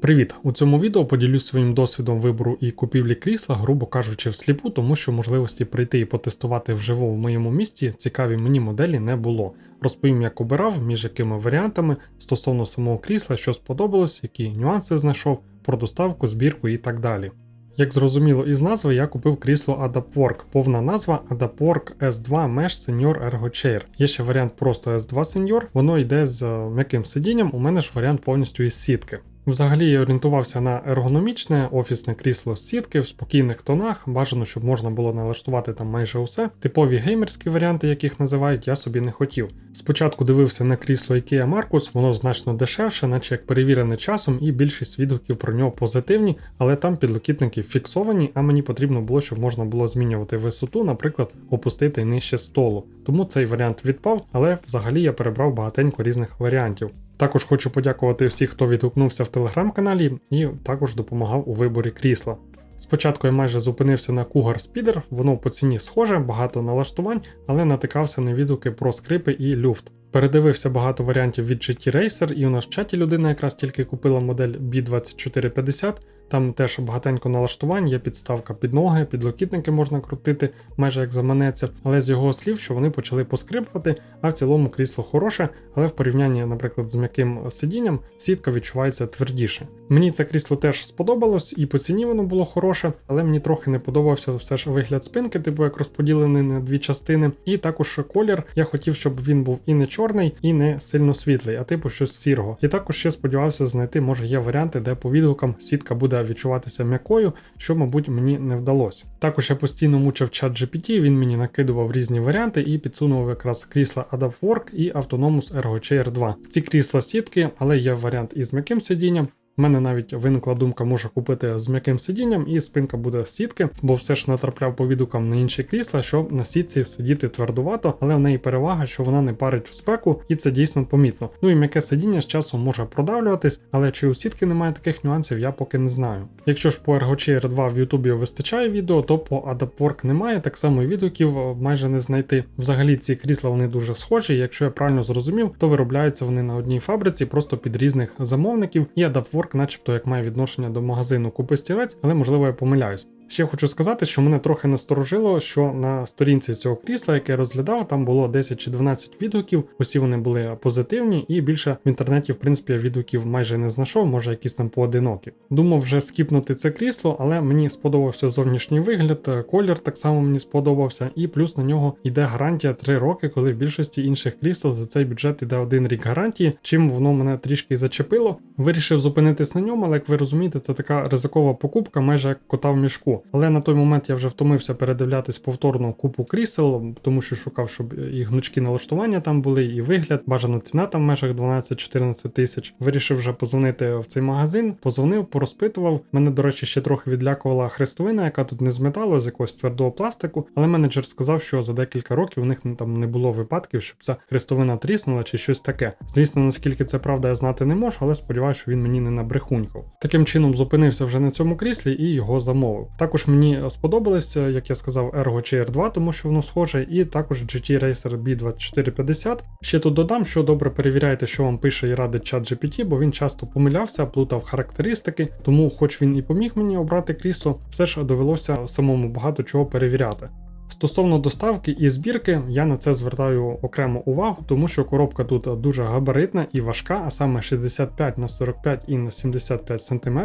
Привіт! У цьому відео поділюсь своїм досвідом вибору і купівлі крісла, грубо кажучи, всліпу, тому що можливості прийти і потестувати вживу в моєму місті цікаві мені моделі не було. Розповім, як обирав, між якими варіантами стосовно самого крісла, що сподобалось, які нюанси знайшов, про доставку, збірку і так далі. Як зрозуміло із назви, я купив крісло AdaptWork. Повна назва AdaptWork S2 Mesh Senior Ergo Chair. Є ще варіант просто S2 Senior, воно йде з м'яким сидінням, у мене ж варіант повністю із сітки. Взагалі я орієнтувався на ергономічне офісне крісло з сітки в спокійних тонах. Бажано, щоб можна було налаштувати там майже усе. Типові геймерські варіанти, яких називають, я собі не хотів. Спочатку дивився на крісло IKEA Marcus, воно значно дешевше, наче як перевірене часом, і більшість відгуків про нього позитивні, але там підлокітники фіксовані, а мені потрібно було, щоб можна було змінювати висоту, наприклад, опустити нижче столу. Тому цей варіант відпав, але взагалі я перебрав багатенько різних варіантів. Також хочу подякувати всіх, хто відгукнувся в телеграм-каналі і також допомагав у виборі крісла. Спочатку я майже зупинився на Cougar Speeder, воно по ціні схоже, багато налаштувань, але натикався на відгуки про скрипи і люфт. Передивився багато варіантів від GT Racer, і у нас в чаті людина якраз тільки купила модель B2450. Там теж багатенько налаштувань, є підставка під ноги, підлокітники можна крутити, майже як заманеться. Але з його слів, що вони почали поскрипувати, а в цілому крісло хороше, але в порівнянні, наприклад, з м'яким сидінням, сітка відчувається твердіше. Мені це крісло теж сподобалось, і по ціні воно було хороше, але мені трохи не подобався все ж вигляд спинки, типу як розподілений на дві частини. І також колір. Я хотів, щоб він був і не чорний, і не сильно світлий, а типу щось сірого. І також ще сподівався знайти, може є варіанти, де по відгукам сітка буде відчуватися м'якою, що, мабуть, мені не вдалося. Також я постійно мучив чат GPT, він мені накидував різні варіанти і підсунув якраз крісла AdaptWork і Autonomous Ergo Chair 2. Ці крісла сітки, але є варіант із м'яким сидінням. У мене навіть виникла думка, може купити з м'яким сидінням, і спинка буде з сітки, бо все ж натрапляв по відгукам на інші крісла, що на сітці сидіти твердувато, але в неї перевага, що вона не парить в спеку, і це дійсно помітно. Ну і м'яке сидіння з часом може продавлюватись, але чи у сітки немає таких нюансів, я поки не знаю. Якщо ж по ErgoChair 2 в Ютубі вистачає відео, то по AdaptWork немає, так само відгуків майже не знайти. Взагалі ці крісла вони дуже схожі, якщо я правильно зрозумів, то виробляються вони на одній фабриці, просто під різних замовників, і AdaptWork начебто як має відношення до магазину Купи стілець, але можливо я помиляюсь. Ще хочу сказати, що мене трохи насторожило, що на сторінці цього крісла, яке я розглядав, там було 10 чи 12 відгуків. Усі вони були позитивні, і більше в інтернеті, в принципі, відгуків майже не знайшов, може якісь там поодинокі. Думав вже скіпнути це крісло, але мені сподобався зовнішній вигляд, колір так само мені сподобався, і плюс на нього йде гарантія 3 роки, коли в більшості інших крісел за цей бюджет йде один рік гарантії. Чим воно мене трішки зачепило. Вирішив зупинитись на ньому, але як ви розумієте, це така ризикова покупка, майже як кота в мішку. Але на той момент я вже втомився передивлятись повторно купу крісел, тому що шукав, щоб і гнучки налаштування там були, і вигляд. Бажано ціна там в межах 12-14 тисяч. Вирішив вже позвонити в цей магазин, позвонив, порозпитував. Мене, до речі, ще трохи відлякувала хрестовина, яка тут не з металу, з якогось твердого пластику. Але менеджер сказав, що за декілька років у них там не було випадків, щоб ця хрестовина тріснула чи щось таке. Звісно, наскільки це правда, я знати не можу, але сподіваюся, що він мені не набрехунькав. Таким чином зупинився вже на цьому кріслі і його замовив. Також мені сподобалося, як я сказав, Ergo Chair 2, тому що воно схоже, і також GT Racer B2450. Ще тут додам, що добре перевіряйте, що вам пише і радить чат GPT, бо він часто помилявся, плутав характеристики, тому, хоч він і поміг мені обрати крісло, все ж довелося самому багато чого перевіряти. Стосовно доставки і збірки, я на це звертаю окрему увагу, тому що коробка тут дуже габаритна і важка, а саме 65 на 45 і на 75 см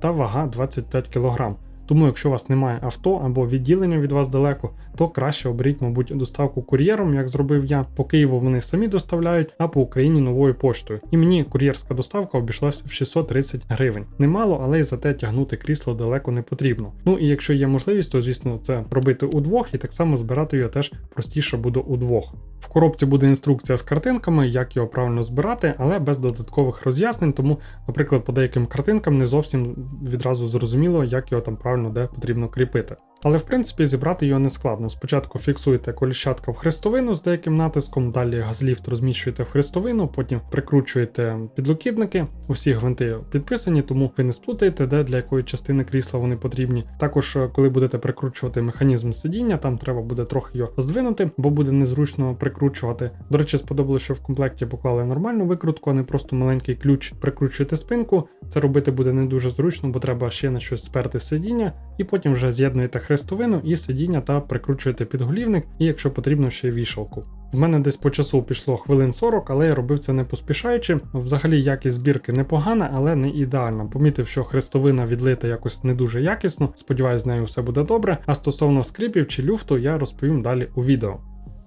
та вага 25 кг. Тому, якщо у вас немає авто або відділення від вас далеко, то краще оберіть, мабуть, доставку кур'єром, як зробив я. По Києву вони самі доставляють, а по Україні новою поштою. І мені кур'єрська доставка обійшлася в 630 гривень. Немало, але й зате тягнути крісло далеко не потрібно. Ну і якщо є можливість, то звісно це робити удвох і так само збирати його теж простіше буде удвох. В коробці буде інструкція з картинками, як його правильно збирати, але без додаткових роз'яснень, тому, наприклад, по деяким картинкам не зовсім відразу зрозуміло, як його там правильно де потрібно кріпити. Але в принципі зібрати його не складно. Спочатку фіксуєте коліщатка в хрестовину з деяким натиском, далі газліфт розміщуєте в хрестовину, потім прикручуєте підлокітники. Усі гвинти підписані, тому ви не сплутаєте, де для якої частини крісла вони потрібні. Також, е, коли будете прикручувати механізм сидіння, там треба буде трохи його здвинути, бо буде незручно прикручувати. До речі, сподобалося, що в комплекті поклали нормальну викрутку, а не просто маленький ключ. Прикручуєте спинку. Це робити буде не дуже зручно, бо треба ще на щось сперти сидіння, і потім вже з'єднуєте хрестовину і сидіння та прикручуєте підголівник, і якщо потрібно, ще вішалку. В мене десь по часу пішло хвилин 40, але я робив це не поспішаючи. Взагалі якість збірки непогана, але не ідеальна. Помітив, що хрестовина відлита якось не дуже якісно. Сподіваюсь, з нею все буде добре. А стосовно скрипів чи люфту, я розповім далі у відео.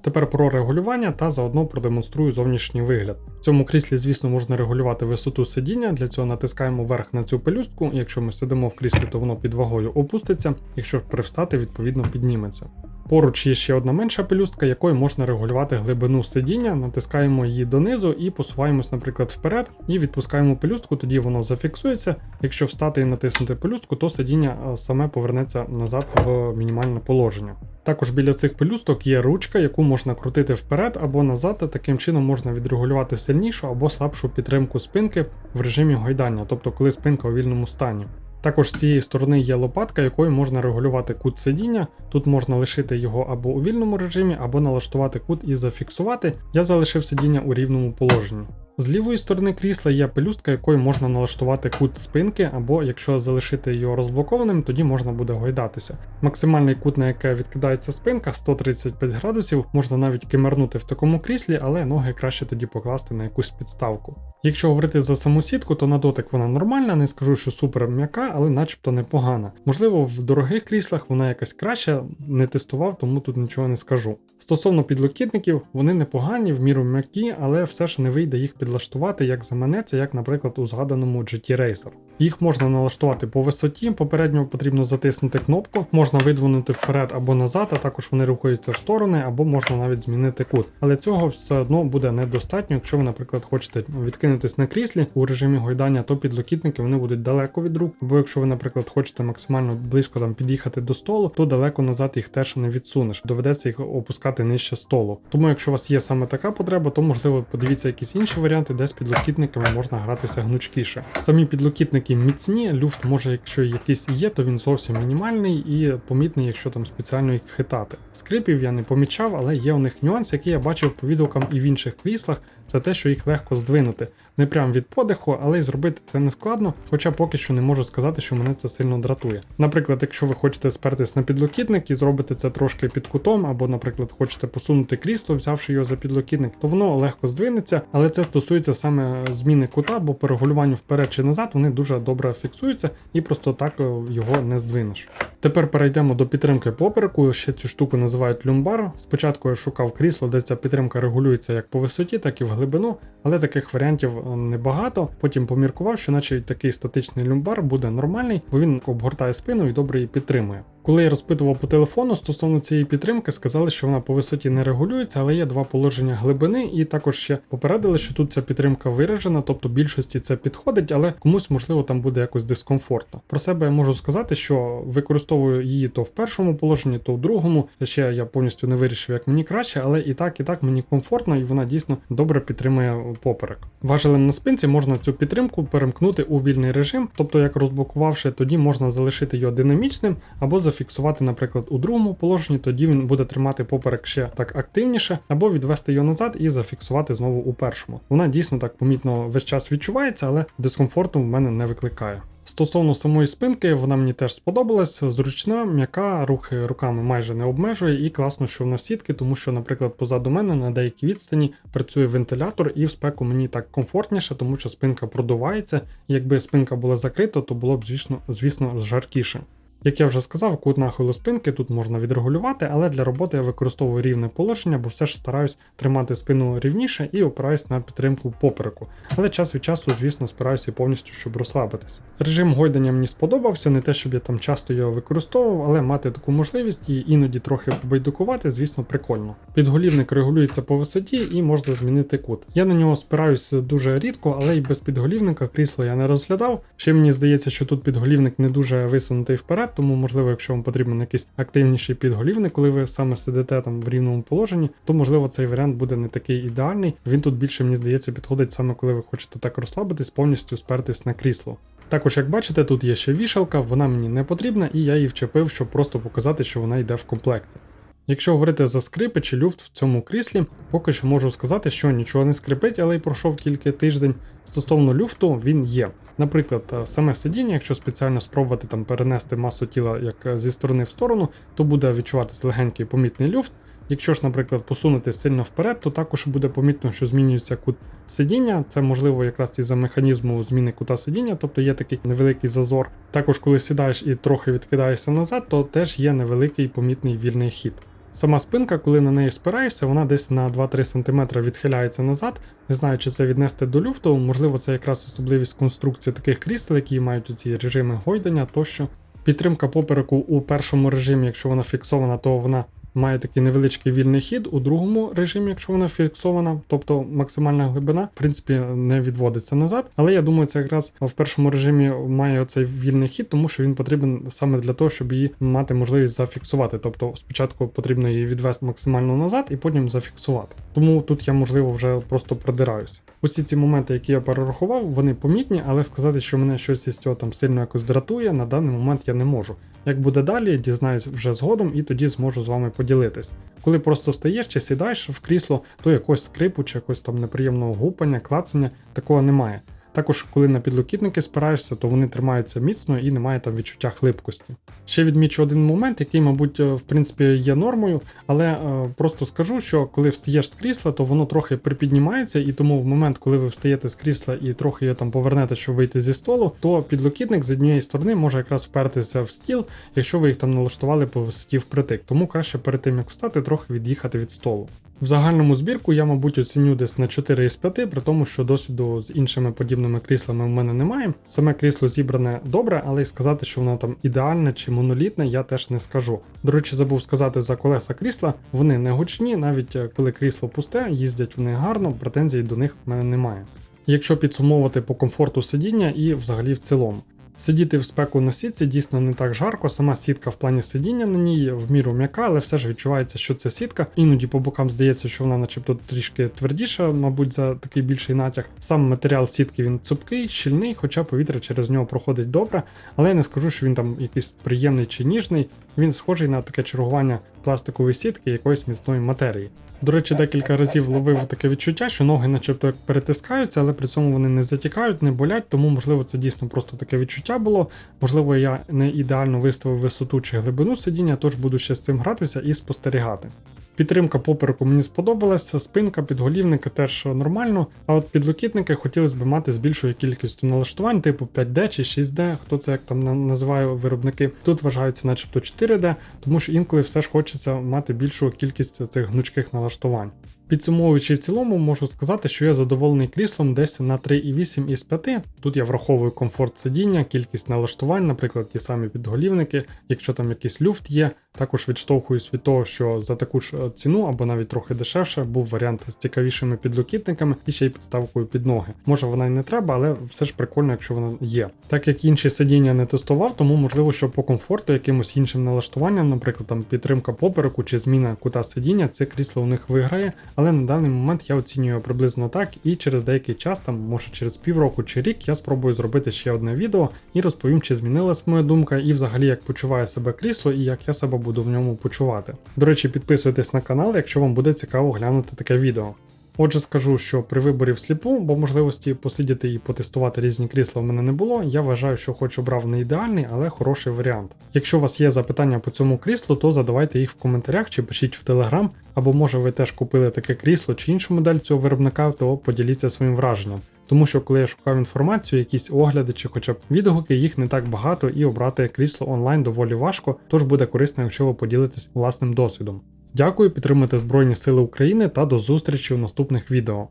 Тепер про регулювання та заодно продемонструю зовнішній вигляд. В цьому кріслі, звісно, можна регулювати висоту сидіння. Для цього натискаємо вверх на цю пелюстку. Якщо ми сидимо в кріслі, то воно під вагою опуститься. Якщо привстати, відповідно підніметься. Поруч є ще одна менша пелюстка, якою можна регулювати глибину сидіння, натискаємо її донизу і посуваємось, наприклад, вперед, і відпускаємо пелюстку, тоді воно зафіксується. Якщо встати і натиснути пелюстку, то сидіння е, саме повернеться назад в мінімальне положення. Також біля цих пелюсток є ручка, яку можна крутити вперед або назад, та таким чином можна відрегулювати сильнішу або слабшу підтримку спинки в режимі гойдання, тобто коли спинка у вільному стані. Також з цієї сторони є лопатка, якою можна регулювати кут сидіння. Тут можна лишити його або у вільному режимі, або налаштувати кут і зафіксувати. Я залишив сидіння у рівному положенні. З лівої сторони крісла є пелюстка, якою можна налаштувати кут спинки, або якщо залишити його розблокованим, тоді можна буде гойдатися. Максимальний кут, на яке відкидається спинка, 135 градусів, можна навіть кимернути в такому кріслі, але ноги краще тоді покласти на якусь підставку. Якщо говорити за саму сітку, то на дотик вона нормальна, не скажу, що супер м'яка, але начебто непогана. Можливо, в дорогих кріслах вона якась краща, не тестував, тому тут нічого не скажу. Стосовно підлокітників, вони непогані, в міру м'які, але все ж не вийде їх підлаштувати, як заманеться, як, наприклад, у згаданому GT Racer. Їх можна налаштувати по висоті, попередньо потрібно затиснути кнопку, можна видвинути вперед або назад, а також вони рухаються в сторони, або можна навіть змінити кут. Але цього все одно буде недостатньо, якщо ви, наприклад, хочете відкинутись на кріслі у режимі гойдання, то підлокітники вони будуть далеко від рук. Або якщо ви, наприклад, хочете максимально близько там під'їхати до столу, то далеко назад їх теж не відсунеш. Доведеться їх опускати нижче столу. Тому, якщо у вас є саме така потреба, то можливо подивіться якісь інші варіанти, де з підлокітниками можна гратися гнучкіше. Самі підлокітники міцні, люфт може, якщо якийсь є, то він зовсім мінімальний і помітний, якщо там спеціально їх хитати. Скрипів я не помічав, але є у них нюанс, який я бачив по відгукам і в інших кріслах. Це те, що їх легко здвинути. Не прям від подиху, але й зробити це не складно, хоча поки що не можу сказати, що мене це сильно дратує. Наприклад, якщо ви хочете спертись на підлокітник і зробити це трошки під кутом, або, наприклад, хочете посунути крісло, взявши його за підлокітник, то воно легко здвинеться, але це стосується саме зміни кута, бо по регулюванню вперед чи назад вони дуже добре фіксуються і просто так е, його не здвинеш. Тепер перейдемо до підтримки попереку. Ще цю штуку називають люмбар. Спочатку я шукав крісло, де ця підтримка регулюється як по висоті, так і в глибину, але таких варіантів е, небагато. Потім поміркував, що наче такий статичний люмбар буде нормальний, бо він обгортає спину і добре її підтримує. Коли я розпитував по телефону стосовно цієї підтримки, сказали, що вона по висоті не регулюється, але є два положення глибини, і також ще попередили, що тут ця підтримка виражена, тобто більшості це підходить, але комусь можливо там буде якось дискомфортно. Про себе я можу сказати, що використовую її то в першому положенні, то в другому. Ще я повністю не вирішив, як мені краще, але і так, і так мені комфортно, і вона дійсно добре підтримує поперек. Важелем на спинці можна цю підтримку перемкнути у вільний режим, тобто як розблокувавши, тоді можна залишити його динамічним або зафіксувати, наприклад, у другому положенні, тоді він буде тримати поперек ще так активніше, або відвести його назад і зафіксувати знову у першому. Вона дійсно так помітно весь час відчувається, але дискомфорту в мене не викликає. Стосовно самої спинки, вона мені теж сподобалась. Зручна, м'яка, рухи руками майже не обмежує, і класно, що вона сітки, тому що, наприклад, позаду мене на деякій відстані працює вентилятор, і в спеку мені так комфортніше, тому що спинка продувається. Якби спинка була закрита, то було б, звісно, звісно, жаркіше. Як я вже сказав, кут нахилу спинки тут можна відрегулювати, але для роботи я використовую рівне положення, бо все ж стараюсь тримати спину рівніше і опираюсь на підтримку попереку. Але час від часу, звісно, спираюся повністю, щоб розслабитися. Режим гойдання мені сподобався, не те, щоб я там часто його використовував, але мати таку можливість і іноді трохи побайдукувати, звісно, прикольно. Підголівник регулюється по висоті і можна змінити кут. Я на нього спираюсь дуже рідко, але й без підголівника крісло я не розглядав. Ще мені здається, що тут підголівник не дуже висунутий вперед тому можливо, якщо вам потрібен якийсь активніший підголівник, коли ви саме сидите там в рівному положенні, то можливо цей варіант буде не такий ідеальний. Він тут більше, мені здається, підходить саме коли ви хочете так розслабитись, повністю спертись на крісло. Також, як бачите, тут є ще вішалка, вона мені не потрібна, і я її вчепив, щоб просто показати, що вона йде в комплекті. Якщо говорити за скрипи чи люфт в цьому кріслі, поки що можу сказати, що нічого не скрипить, але й пройшов тільки тиждень. Стосовно люфту, він є. Наприклад, е, саме сидіння, якщо спеціально спробувати там перенести масу тіла як е, зі сторони в сторону, то буде відчуватися легенький помітний люфт. Якщо ж, наприклад, посунути сильно вперед, то також буде помітно, що змінюється кут сидіння. Це можливо якраз із-за механізму зміни кута сидіння, тобто є такий невеликий зазор. Також, коли сідаєш і трохи відкидаєшся назад, то теж є невеликий помітний вільний хід. Сама спинка, коли на неї спираєшся, вона десь на 2-3 см відхиляється назад. Не знаю, чи це віднести до люфту, можливо, це якраз особливість конструкції таких крісел, які мають ці режими гойдання тощо. Підтримка попереку у першому режимі, якщо вона фіксована, то вона має такий невеличкий вільний хід. У другому режимі, якщо вона фіксована, тобто максимальна глибина, в принципі, не відводиться назад. Але я думаю, це якраз в першому режимі має оцей вільний хід, тому що він потрібен саме для того, щоб її мати можливість зафіксувати. Тобто спочатку потрібно її відвести максимально назад і потім зафіксувати. Тому тут я, можливо, вже просто продираюся. Усі ці моменти, які я перерахував, вони помітні, але сказати, що мене щось із цього там сильно якось дратує, на даний момент я не можу. Як буде далі, дізнаюсь вже згодом і тоді зможу з вами поділитись. Коли просто стаєш чи сідаєш в крісло, то якогось скрипу чи якось там неприємного гупання, клацання, такого немає. Також, коли на підлокітники спираєшся, то вони тримаються міцно і немає там відчуття хлипкості. Ще відмічу один момент, який, мабуть, е, в принципі, є нормою, але е, просто скажу, що коли встаєш з крісла, то воно трохи припіднімається, і тому в момент, коли ви встаєте з крісла і трохи його там повернете, щоб вийти зі столу, то підлокітник з однієї сторони може якраз впертися в стіл, якщо ви їх там налаштували по висоті впритик. Тому краще перед тим як встати, трохи від'їхати від столу. В загальному збірку я, мабуть, оціню десь на 4 із 5, при тому, що досвіду з іншими подібними кріслами в мене немає. Саме крісло зібране добре, але й сказати, що воно там ідеальне чи монолітне, я теж не скажу. До речі, забув сказати за колеса крісла, вони не гучні, навіть е, коли крісло пусте, їздять вони гарно, претензій до них в мене немає. Якщо підсумовувати по комфорту сидіння і взагалі в цілому. Сидіти в спеку на сітці дійсно не так жарко. Сама сітка в плані сидіння на ній в міру м'яка, але все ж відчувається, що це сітка. Іноді по бокам здається, що вона, начебто, трішки твердіша, мабуть, за такий більший натяг. Сам матеріал сітки він цупкий, щільний, хоча повітря через нього проходить добре. Але я не скажу, що він там якийсь приємний чи ніжний. Він схожий на таке чергування пластикової сітки якоїсь міцної матерії. До речі, декілька разів ловив таке відчуття, що ноги начебто як перетискаються, але при цьому вони не затікають, не болять, тому можливо це дійсно просто таке відчуття було. Можливо, я не ідеально виставив висоту чи глибину сидіння, тож буду ще з цим гратися і спостерігати. Підтримка попереку мені сподобалася, спинка, підголівники теж нормально. А от підлокітники хотілося б мати з більшою кількістю налаштувань, типу 5D чи 6D, хто це як там називає виробники. Тут вважаються начебто 4D, тому що інколи все ж хочеться мати більшу кількість цих гнучких налаштувань. Підсумовуючи в цілому, можу сказати, що я задоволений кріслом десь на 3,8 із 5. Тут я враховую комфорт сидіння, кількість налаштувань, наприклад, ті самі підголівники, якщо там якийсь люфт є. Також відштовхуюсь від того, що за таку ж е, ціну або навіть трохи дешевше був варіант з цікавішими підлокітниками і ще й підставкою під ноги. Може вона й не треба, але все ж прикольно, якщо вона є. Так як інші сидіння не тестував, тому можливо, що по комфорту, якимось іншим налаштуванням, наприклад, там підтримка попереку чи зміна кута сидіння, це крісло у них виграє. Але на даний момент я оцінюю приблизно так, і через деякий час, там може через півроку чи рік, я спробую зробити ще одне відео і розповім, чи змінилась моя думка, і взагалі як почуває себе крісло і як я себе буду в ньому почувати. До речі, підписуйтесь на канал, якщо вам буде цікаво глянути таке відео. Отже, скажу, що при виборі всліпу, бо можливості посидіти і потестувати різні крісла в мене не було. Я вважаю, що хоч обрав не ідеальний, але хороший варіант. Якщо у вас є запитання по цьому кріслу, то задавайте їх в коментарях чи пишіть в телеграм, або може ви теж купили таке крісло чи іншу модель цього виробника, то поділіться своїм враженням. Тому що коли я шукав інформацію, якісь огляди чи хоча б відгуки, їх не так багато, і обрати крісло онлайн доволі важко, тож буде корисно, якщо ви поділитесь власним досвідом. Дякую, підтримуйте Збройні Сили України та до зустрічі у наступних відео.